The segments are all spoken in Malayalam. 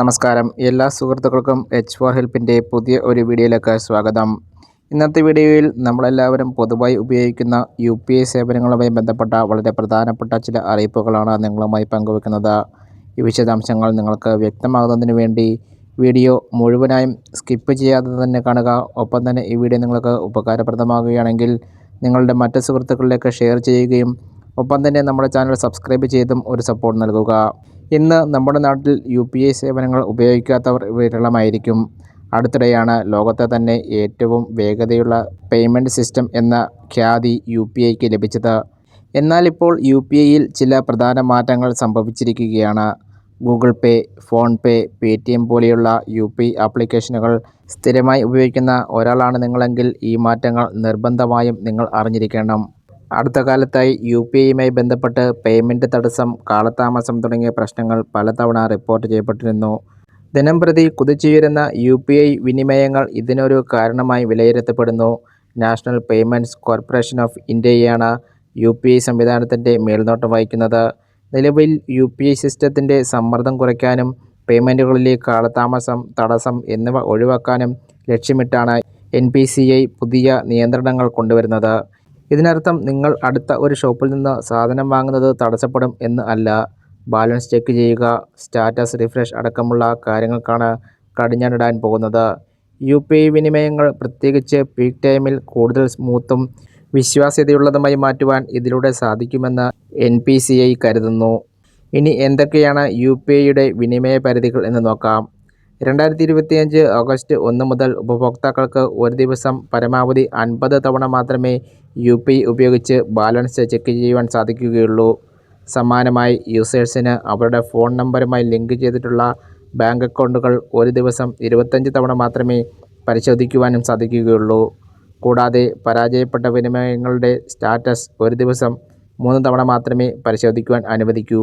നമസ്കാരം. എല്ലാ സുഹൃത്തുക്കൾക്കും എച്ച് ഫോർ ഹെൽപ്പിന്റെ പുതിയ ഒരു വീഡിയോയിലേക്ക് സ്വാഗതം. ഇന്നത്തെ വീഡിയോയിൽ നമ്മളെല്ലാവരും പൊതുവായി ഉപയോഗിക്കുന്ന യു പി ഐ സേവനങ്ങളുമായി ബന്ധപ്പെട്ട വളരെ പ്രധാനപ്പെട്ട ചില അറിയിപ്പുകളാണ് നിങ്ങളുമായി പങ്കുവെക്കുന്നത്. ഈ വിശദാംശങ്ങൾ നിങ്ങൾക്ക് വ്യക്തമാകുന്നതിന് വേണ്ടി വീഡിയോ മുഴുവനായും സ്കിപ്പ് ചെയ്യാതെ തന്നെ കാണുക. ഒപ്പം തന്നെ ഈ വീഡിയോ നിങ്ങൾക്ക് ഉപകാരപ്രദമാകുകയാണെങ്കിൽ നിങ്ങളുടെ മറ്റ് സുഹൃത്തുക്കളിലേക്ക് ഷെയർ ചെയ്യുകയും ഒപ്പം തന്നെ നമ്മുടെ ചാനൽ സബ്സ്ക്രൈബ് ചെയ്തും ഒരു സപ്പോർട്ട് നൽകുക. ഇന്ന് നമ്മുടെ നാട്ടിൽ യു പി ഐ സേവനങ്ങൾ ഉപയോഗിക്കാത്തവർ വിരളമായിരിക്കും. അടുത്തിടെയാണ് ലോകത്തെ തന്നെ ഏറ്റവും വേഗതയുള്ള പേയ്മെന്റ് സിസ്റ്റം എന്ന ഖ്യാതി യു പി ഐക്ക് ലഭിച്ചത്. എന്നാൽ ഇപ്പോൾ യു പി ഐയിൽ ചില പ്രധാന മാറ്റങ്ങൾ സംഭവിച്ചിരിക്കുകയാണ്. Google Pay PhonePe Paytm പോലെയുള്ള യു പി ആപ്ലിക്കേഷനുകൾ സ്ഥിരമായി ഉപയോഗിക്കുന്ന ഒരാളാണ് നിങ്ങളെങ്കിൽ ഈ മാറ്റങ്ങൾ നിർബന്ധമായും നിങ്ങൾ അറിഞ്ഞിരിക്കണം. അടുത്ത കാലത്തായി യു പി ഐയുമായി ബന്ധപ്പെട്ട് പേയ്മെന്റ് തടസ്സം കാലതാമസം തുടങ്ങിയ പ്രശ്നങ്ങൾ പലതവണ റിപ്പോർട്ട് ചെയ്യപ്പെട്ടിരുന്നു. ദിനംപ്രതി കുതിച്ചുയരുന്ന യു പി ഐ വിനിമയങ്ങൾ ഇതിനൊരു കാരണമായി വിലയിരുത്തപ്പെടുന്നു. നാഷണൽ പേയ്മെന്റ്സ് കോർപ്പറേഷൻ ഓഫ് ഇന്ത്യയാണ് യു പി ഐ സംവിധാനത്തിന്റെ മേൽനോട്ടം വഹിക്കുന്നത്. നിലവിൽ യു പി ഐ സിസ്റ്റത്തിന്റെ സമ്മർദ്ദം കുറയ്ക്കാനും പേയ്മെന്റുകളിലെ കാലതാമസം തടസ്സം എന്നിവ ഒഴിവാക്കാനും ലക്ഷ്യമിട്ടാണ് എൻ പി സി ഐ പുതിയ നിയന്ത്രണങ്ങൾ കൊണ്ടുവരുന്നത്. ഇതിനർത്ഥം നിങ്ങൾ അടുത്ത ഒരു ഷോപ്പിൽ നിന്ന് സാധനം വാങ്ങുന്നത് തടസ്സപ്പെടും എന്ന് അല്ല. ബാലൻസ് ചെക്ക് ചെയ്യുക. സ്റ്റാറ്റസ് റിഫ്രഷ് അടക്കമുള്ള കാര്യങ്ങൾക്കാണ് കടിഞ്ഞാണിടാൻ പോകുന്നത്. യു പി ഐ വിനിമയങ്ങൾ പ്രത്യേകിച്ച് പീക്ക് ടൈമിൽ കൂടുതൽ സ്മൂത്തും വിശ്വാസ്യതയുള്ളതുമായി മാറ്റുവാൻ ഇതിലൂടെ സാധിക്കുമെന്ന് എൻ പി സി ഐ കരുതുന്നു. ഇനി എന്തൊക്കെയാണ് യു പി ഐയുടെ വിനിമയ പരിധികൾ എന്ന് നോക്കാം. രണ്ടായിരത്തി ഇരുപത്തിയഞ്ച് ഓഗസ്റ്റ് ഒന്ന് മുതൽ ഉപഭോക്താക്കൾക്ക് ഒരു ദിവസം പരമാവധി അൻപത് തവണ മാത്രമേ യു പി ഉപയോഗിച്ച് ബാലൻസ് ചെക്ക് ചെയ്യുവാൻ സാധിക്കുകയുള്ളൂ. സമാനമായി യൂസേഴ്സിന് അവരുടെ ഫോൺ നമ്പറുമായി ലിങ്ക് ചെയ്തിട്ടുള്ള ബാങ്ക് അക്കൗണ്ടുകൾ ഒരു ദിവസം ഇരുപത്തഞ്ച് തവണ മാത്രമേ പരിശോധിക്കുവാനും സാധിക്കുകയുള്ളൂ. കൂടാതെ പരാജയപ്പെട്ട വിനിമയങ്ങളുടെ സ്റ്റാറ്റസ് ഒരു ദിവസം മൂന്ന് തവണ മാത്രമേ പരിശോധിക്കുവാൻ അനുവദിക്കൂ.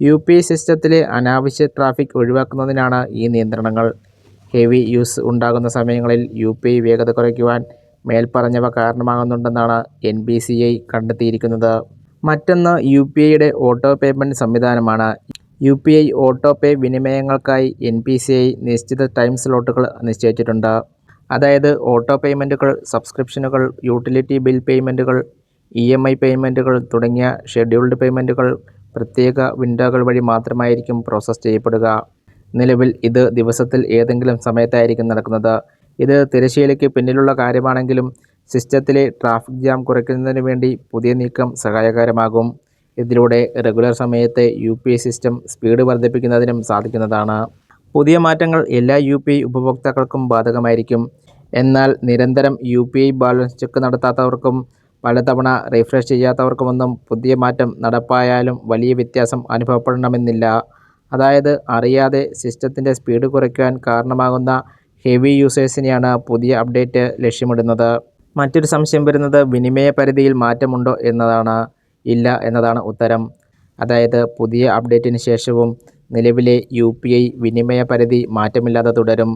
യു പി സിസ്റ്റത്തിലെ അനാവശ്യ ട്രാഫിക് ഒഴിവാക്കുന്നതിനാണ് ഈ നിയന്ത്രണങ്ങൾ. ഹെവി യൂസ് ഉണ്ടാകുന്ന സമയങ്ങളിൽ യു പി വേഗത കുറയ്ക്കുവാൻ മേൽപ്പറഞ്ഞവ കാരണമാകുന്നുണ്ടെന്നാണ് എൻ ബി സി ഐ കണ്ടെത്തിയിരിക്കുന്നത്. മറ്റൊന്ന് യു പി ഐയുടെ ഓട്ടോ പേയ്മെന്റ് സംവിധാനമാണ്. U P I auto pay വിനിമയങ്ങൾക്കായി N P C I നിശ്ചിത ടൈം സ്ലോട്ടുകൾ നിശ്ചയിച്ചിട്ടുണ്ട്. അതായത് ഓട്ടോ പേയ്മെന്റുകൾ സബ്സ്ക്രിപ്ഷനുകൾ യൂട്ടിലിറ്റി ബിൽ പേയ്മെന്റുകൾ ഇ എം ഐ പേയ്മെന്റുകൾ തുടങ്ങിയ ഷെഡ്യൂൾഡ് പേയ്മെന്റുകൾ പ്രത്യേക വിൻഡോകൾ വഴി മാത്രമായിരിക്കും പ്രോസസ്സ് ചെയ്യപ്പെടുക. നിലവിൽ ഇത് ദിവസത്തിൽ ഏതെങ്കിലും സമയത്തായിരിക്കും നടക്കുന്നത്. ഇത് തിരശ്ശീലയ്ക്ക് പിന്നിലുള്ള കാര്യമാണെങ്കിലും സിസ്റ്റത്തിലെ ട്രാഫിക് ജാം കുറയ്ക്കുന്നതിന് വേണ്ടി പുതിയ നീക്കം സഹായകരമാകും. ഇതിലൂടെ റെഗുലർ സമയത്തെ യു സിസ്റ്റം സ്പീഡ് വർദ്ധിപ്പിക്കുന്നതിനും സാധിക്കുന്നതാണ്. പുതിയ മാറ്റങ്ങൾ എല്ലാ യു പി ഐ ഉപഭോക്താക്കൾക്കും ബാധകമായിരിക്കും. എന്നാൽ നിരന്തരം U P I balance check നടത്താത്തവർക്കും പലതവണ റീഫ്രഷ് ചെയ്യാത്തവർക്കുമൊന്നും പുതിയ മാറ്റം നടപ്പായാലും വലിയ വ്യത്യാസം അനുഭവപ്പെടണമെന്നില്ല. അതായത് അറിയാതെ സിസ്റ്റത്തിന്റെ സ്പീഡ് കുറയ്ക്കാൻ കാരണമാകുന്ന ഹെവി യൂസേഴ്സിനെയാണ് പുതിയ അപ്ഡേറ്റ് ലക്ഷ്യമിടുന്നത്. മറ്റൊരു സംശയം വരുന്നത് വിനിമയ പരിധിയിൽ മാറ്റമുണ്ടോ എന്നതാണ്. ഇല്ല എന്നതാണ് ഉത്തരം. അതായത് പുതിയ അപ്ഡേറ്റിന് ശേഷവും നിലവിലെ യു പി ഐ വിനിമയ പരിധി മാറ്റമില്ലാതെ തുടരും.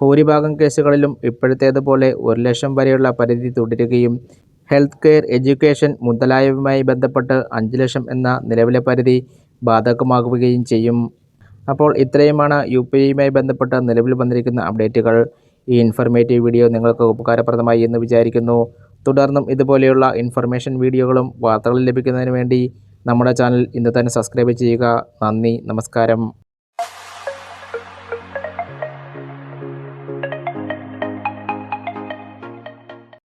ഭൂരിഭാഗം കേസുകളിലും ഇപ്പോഴത്തേതുപോലെ ഒരു ലക്ഷം വരെയുള്ള പരിധി തുടരുകയും ഹെൽത്ത് കെയർ എഡ്യൂക്കേഷൻ മുതലായവയുമായി ബന്ധപ്പെട്ട് അഞ്ച് ലക്ഷം എന്ന നിലവിലെ പരിധി ബാധകമാകുകയും ചെയ്യും. അപ്പോൾ ഇത്രയുമാണ് യു പി ഐയുമായി ബന്ധപ്പെട്ട് നിലവിൽ വന്നിരിക്കുന്ന അപ്ഡേറ്റുകൾ. ഈ ഇൻഫർമേറ്റീവ് വീഡിയോ നിങ്ങൾക്ക് ഉപകാരപ്രദമായി എന്ന് വിചാരിക്കുന്നു. തുടർന്നും ഇതുപോലെയുള്ള ഇൻഫർമേഷൻ വീഡിയോകളും വാർത്തകളും ലഭിക്കുന്നതിന് വേണ്ടി നമ്മുടെ ചാനൽ ഇന്ന് തന്നെ സബ്സ്ക്രൈബ് ചെയ്യുക. നന്ദി നമസ്കാരം.